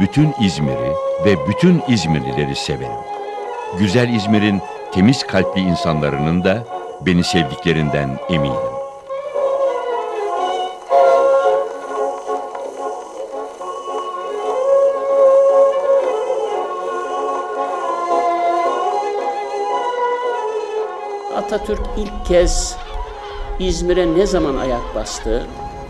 bütün İzmir'i ve bütün İzmirlileri severim. Güzel İzmir'in temiz kalpli insanlarının da beni sevdiklerinden eminim. Atatürk ilk kez İzmir'e ne zaman ayak bastı?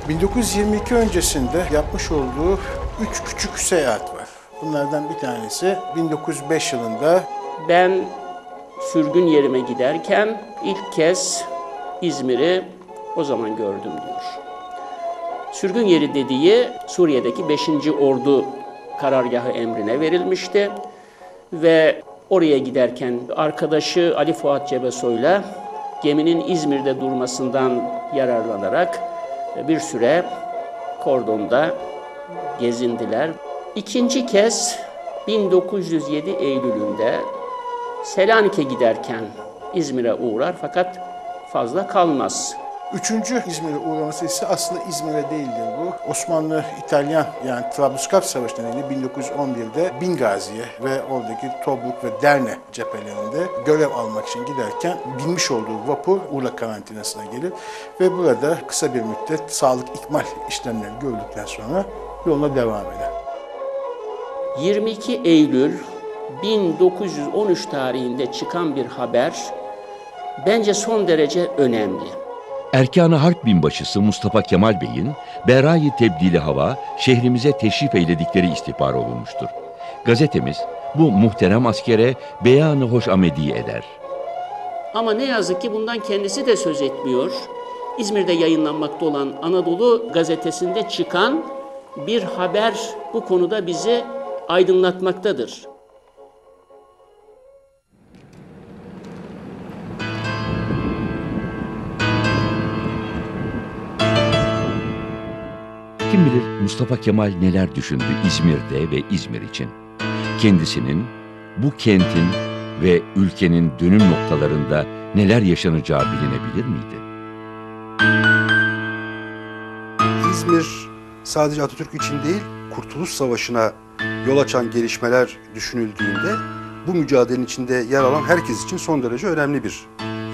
1922 öncesinde yapmış olduğu üç küçük seyahat var. Bunlardan bir tanesi 1905 yılında Ben sürgün yerime giderken ilk kez İzmir'i o zaman gördüm diyor. Sürgün yeri dediği Suriye'deki 5. Ordu karargahı emrine verilmişti ve oraya giderken arkadaşı Ali Fuat Cebesoy'la geminin İzmir'de durmasından yararlanarak bir süre kordonda gezindiler. İkinci kez 1907 Eylül'ünde Selanik'e giderken İzmir'e uğrar fakat fazla kalmaz. Üçüncü İzmir'e uğraması ise aslında İzmir'e değildir bu. Osmanlı-İtalyan yani Trablusgarp Savaşı nedeniyle 1911'de Bingazi'ye ve oradaki Tobruk ve Derne cephelerinde görev almak için giderken binmiş olduğu vapur Urla karantinasına gelir ve burada kısa bir müddet sağlık ikmal işlemleri gördükten sonra yoluna devam eder. 22 Eylül 1913 tarihinde çıkan bir haber bence son derece önemli. Erkan-ı Harp Binbaşısı Mustafa Kemal Bey'in Berayı Tebdili Hava şehrimize teşrif eyledikleri istihbar olunmuştur. Gazetemiz bu muhterem askere beyanı hoş amedi eder. Ama ne yazık ki bundan kendisi de söz etmiyor. İzmir'de yayınlanmakta olan Anadolu gazetesinde çıkan bir haber bu konuda bizi aydınlatmaktadır. Kim bilir Mustafa Kemal neler düşündü İzmir'de ve İzmir için. Kendisinin bu kentin ve ülkenin dönüm noktalarında neler yaşanacağı bilinebilir miydi? İzmir sadece Atatürk için değil, Kurtuluş Savaşı'na yol açan gelişmeler düşünüldüğünde bu mücadelenin içinde yer alan herkes için son derece önemli bir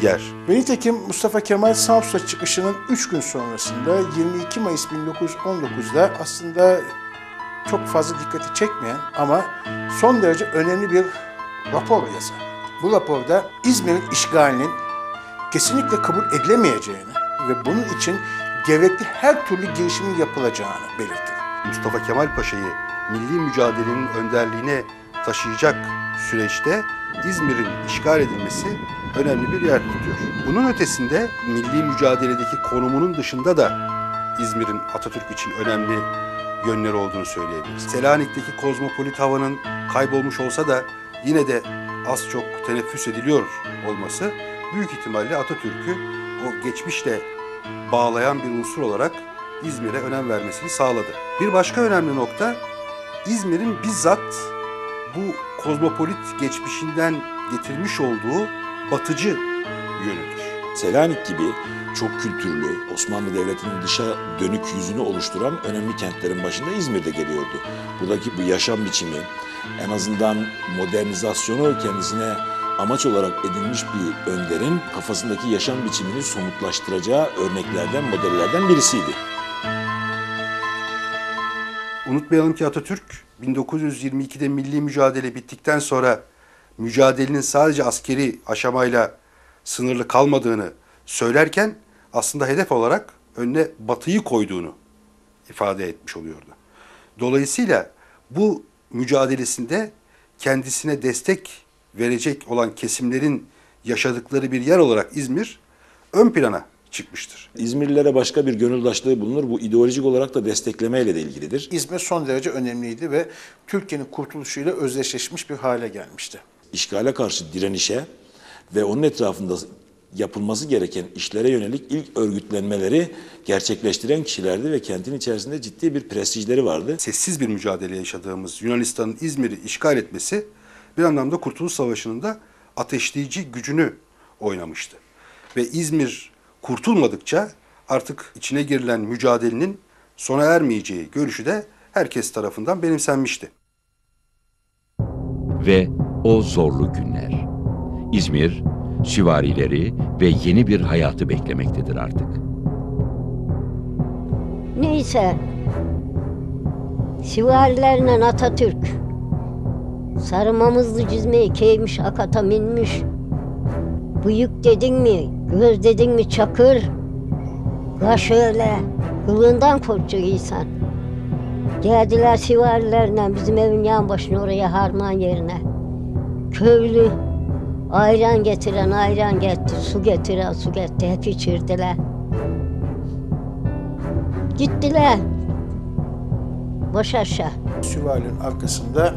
yer. Ve nitekim Mustafa Kemal Samsun'a çıkışının 3 gün sonrasında 22 Mayıs 1919'da aslında çok fazla dikkati çekmeyen ama son derece önemli bir rapor yazar. Bu raporda İzmir'in işgalinin kesinlikle kabul edilemeyeceğini ve bunun için gerekli her türlü girişimin yapılacağını belirtir. Mustafa Kemal Paşa'yı milli mücadelenin önderliğine taşıyacak süreçte İzmir'in işgal edilmesi önemli bir yer tutuyor. Bunun ötesinde milli mücadeledeki konumunun dışında da İzmir'in Atatürk için önemli yönleri olduğunu söyleyebiliriz. Selanik'teki kozmopolit havanın kaybolmuş olsa da yine de az çok teneffüs ediliyor olması büyük ihtimalle Atatürk'ü o geçmişle bağlayan bir unsur olarak İzmir'e önem vermesini sağladı. Bir başka önemli nokta İzmir'in bizzat bu kozmopolit geçmişinden getirmiş olduğu batıcı yönüdür. Selanik gibi çok kültürlü, Osmanlı Devleti'nin dışa dönük yüzünü oluşturan önemli kentlerin başında İzmir'de geliyordu. Buradaki bu yaşam biçimi, en azından modernizasyonu kendisine amaç olarak edinmiş bir önderin kafasındaki yaşam biçimini somutlaştıracağı örneklerden, modellerden birisiydi. Unutmayalım ki Atatürk 1922'de milli mücadele bittikten sonra mücadelenin sadece askeri aşamayla sınırlı kalmadığını söylerken aslında hedef olarak önüne batıyı koyduğunu ifade etmiş oluyordu. Dolayısıyla bu mücadelesinde kendisine destek verecek olan kesimlerin yaşadıkları bir yer olarak İzmir ön plana çıkmıştır. İzmirlilere başka bir gönüldaşlığı bulunur. Bu ideolojik olarak da desteklemeyle de ilgilidir. İzmir son derece önemliydi ve Türkiye'nin kurtuluşuyla özdeşleşmiş bir hale gelmişti. işgale karşı direnişe ve onun etrafında yapılması gereken işlere yönelik ilk örgütlenmeleri gerçekleştiren kişilerdi ve kentin içerisinde ciddi bir prestijleri vardı. Sessiz bir mücadele yaşadığımız Yunanistan'ın İzmir'i işgal etmesi bir anlamda Kurtuluş Savaşı'nın da ateşleyici gücünü oynamıştı. Ve İzmir kurtulmadıkça artık içine girilen mücadelenin sona ermeyeceği görüşü de herkes tarafından benimsenmişti. ve o zorlu günler. İzmir, süvarileri ve yeni bir hayatı beklemektedir artık. Neyse. Süvarilerle Atatürk. Sarımamızlı cizmeyi giymiş, akata binmiş. Bıyık dedin mi, göz dedin mi çakır. Kaş öyle, kılığından korkacak insan. Geldiler süvarilerle bizim evin yan başına oraya harman yerine. Köylü ayran getiren ayran getir, su getiren su getir, hep içirdiler. Gittiler. Boş aşağı. Süvarilerin arkasında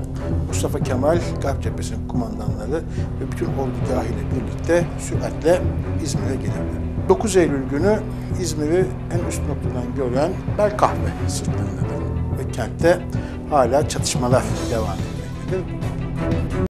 Mustafa Kemal, Garp Cephesi'nin kumandanları ve bütün ordugahıyla birlikte süratle İzmir'e gelirler. 9 Eylül günü İzmir'i en üst noktadan gören Belkahve sırtlarındadır ve kentte hala çatışmalar devam etmektedir.